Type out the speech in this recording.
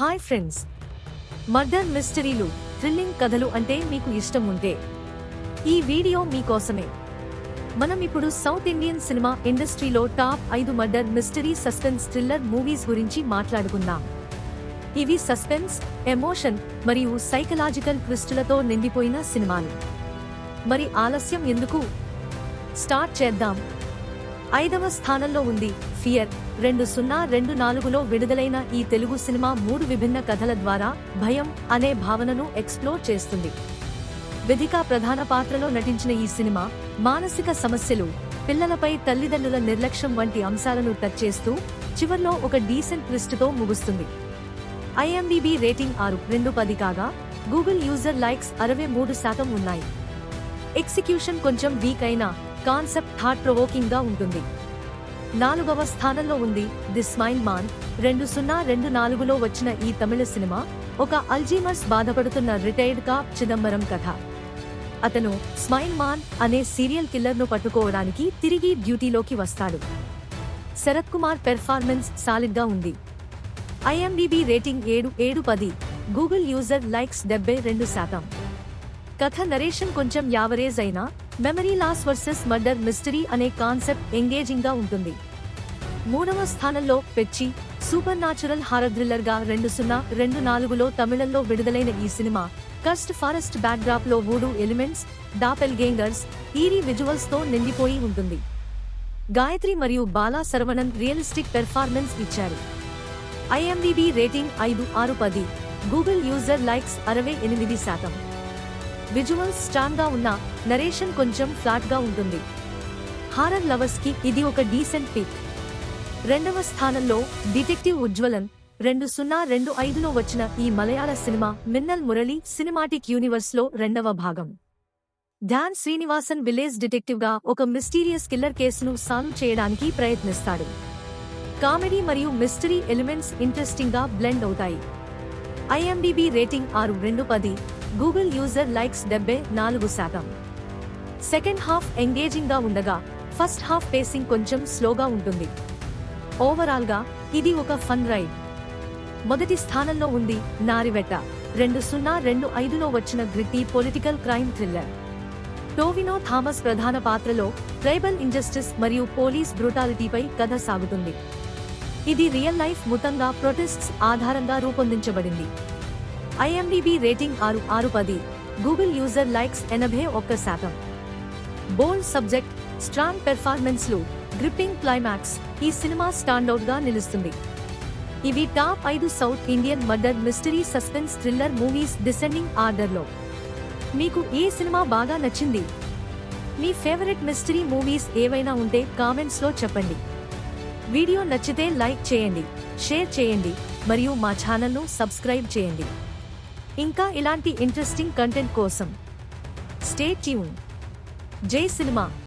Hi friends. Murder మిస్టరీలు thrilling కథలు అంటే మీకు ఇష్టం ఉంటే ఈ వీడియో మీకోసమే. మనం ఇప్పుడు సౌత్ ఇండియన్ సినిమా ఇండస్ట్రీలో టాప్ ఐదు murder mystery suspense thriller movies గురించి మాట్లాడుకుందాం. ఇవి సస్పెన్స్ ఎమోషన్ మరియు సైకలాజికల్ ట్విస్టులతో నిండిపోయిన సినిమాలు. మరి ఆలస్యం ఎందుకు? స్టార్ట్ చేద్దాం. ఐదవ స్థానంలో ఉంది. ఫియర్ రెండు సున్నా రెండు నాలుగులో విడుదలైన ఈ తెలుగు సినిమా మూడు విభిన్న కథల ద్వారా భయం అనే భావనను ఎక్స్ప్లోర్ చేస్తుంది. విధిక ప్రధాన పాత్రలో నటించిన ఈ సినిమా మానసిక సమస్యలు పిల్లలపై తల్లిదండ్రుల నిర్లక్ష్యం వంటి అంశాలను టచ్ చేస్తూ చివర్లో ఒక డీసెంట్ ట్విస్ట్తో ముగుస్తుంది. ఐఎంబీబీ రేటింగ్ ఆరు రెండు పది కాగా గూగుల్ యూజర్ లైక్స్ అరవై మూడు శాతం ఉన్నాయి. ఎగ్జిక్యూషన్ కొంచెం వీక్ అయినా కాన్సెప్ట్ థాట్ ప్రొవోకింగ్గా ఉంటుంది. నాలుగవ స్థానంలో ఉంది ది స్మైల్ మాన్. రెండు సున్నా రెండు నాలుగులో వచ్చిన ఈ తమిళ సినిమా ఒక అల్జీమర్స్ బాధపడుతున్న రిటైర్డ్ కా చిదంబరం కథ. అతను స్మైల్ మాన్ అనే సీరియల్ కిల్లర్ను పట్టుకోవడానికి తిరిగి డ్యూటీలోకి వస్తాడు. శరత్ కుమార్ పెర్ఫార్మెన్స్ సాలిడ్గా ఉంది. ఐఎండిబి రేటింగ్ ఏడు ఏడు పది. గూగుల్ యూజర్ లైక్స్ డెబ్బై రెండు శాతం. కథ నరేషన్ కొంచెం యావరేజ్ అయినా memory loss versus murder mystery అనే కాన్సెప్ట్ ఎంగేజింగ్గా ఉంటుంది. మూడవ స్థానంలో పెచ్చి సూపర్ నాచురల్ హారర్ థ్రిల్లర్గా రెండు సున్నా రెండు నాలుగులో తమిళంలో విడుదలైన ఈ సినిమా. కస్ట్ ఫారెస్ట్ బ్యాక్డ్రాప్లో మూడు ఎలిమెంట్స్ డాపెల్ గేంగర్స్ ఈరీ విజువల్స్తో నిండిపోయి ఉంటుంది. గాయత్రి మరియు బాలా సరవణన్ రియలిస్టిక్ పెర్ఫార్మెన్స్ ఇచ్చారు. ఐఎంబీబీ రేటింగ్ ఐదు ఆరు పది. గూగుల్ యూజర్ లైక్స్ అరవై ఎనిమిది శాతం. విజువల్స్ స్ట్రాంగ్గా ఉన్న నరేషన్ కొంచెం ఫ్లాట్గా ఉంటుంది. హారర్ లవర్స్కి ఇది ఒక డీసెంట్ పిక్. రెండవ స్థానంలో డిటెక్టివ్ ఉజ్వలన్ రెండు సున్నా రెండు ఐదులో వచ్చిన ఈ మలయాళ సినిమా మిన్నల్ మురళి సినిమాటిక్ యూనివర్స్లో రెండవ భాగం. ధ్యాన్ శ్రీనివాసన్ విలేజ్ డిటెక్టివ్గా ఒక మిస్టీరియస్ కిల్లర్ కేసును సాల్వ్ చేయడానికి ప్రయత్నిస్తాడు. కామెడీ మరియు మిస్టరీ ఎలిమెంట్స్ ఇంట్రెస్టింగ్గా బ్లెండ్ అవుతాయి. ఐఎండిబి రేటింగ్ ఆరు రెండు పది. గూగుల్ యూజర్ లైక్స్ డెబ్బై నాలుగు శాతం. సెకండ్ హాఫ్ ఎంగేజింగ్గా ఉండగా ఫస్ట్ హాఫ్ పేసింగ్ కొంచెం స్లోగా ఉంటుంది. ఓవరాల్గా ఇది ఒక ఫన్ రైడ్ మొదటి స్థానంలో ఉంది నారివెట్ట రెండు సున్నా రెండు ఐదులో వచ్చిన gritty political crime thriller Tovino Thomas ప్రధాన పాత్రలో ట్రైబల్ ఇంజస్టిస్ మరియు పోలీస్ బ్రూటాలిటీపై కథ సాగుతుంది. ఇది రియల్ లైఫ్ ముతంగా ప్రొటెస్ట్స్ ఆధారంగా రూపొందించబడింది. ఐఎండిబి రేటింగ్ ఆరు ఆరు పది. గూగుల్ యూజర్ లైక్స్ ఎనభై ఒక్క శాతం. బోల్డ్ సబ్జెక్ట్ స్ట్రాంగ్ పెర్ఫార్మెన్స్లు గ్రిప్పింగ్ క్లైమాక్స్ ఈ సినిమా స్టాండౌట్గా నిలుస్తుంది. ఇవి టాప్ ఐదు south Indian murder mystery suspense thriller movies descending ఆర్డర్లో మీకు ఏ సినిమా బాగా నచ్చింది? మీ ఫేవరెట్ మిస్టరీ మూవీస్ ఏవైనా ఉంటే కామెంట్స్లో చెప్పండి. వీడియో నచ్చితే లైక్ చేయండి షేర్ చేయండి మరియు మా ఛానల్ను సబ్స్క్రైబ్ చేయండి. ఇంకా ఇలాంటి ఇంట్రెస్టింగ్ కంటెంట్ కోసం స్టే ట్యూన్ జై సినిమా.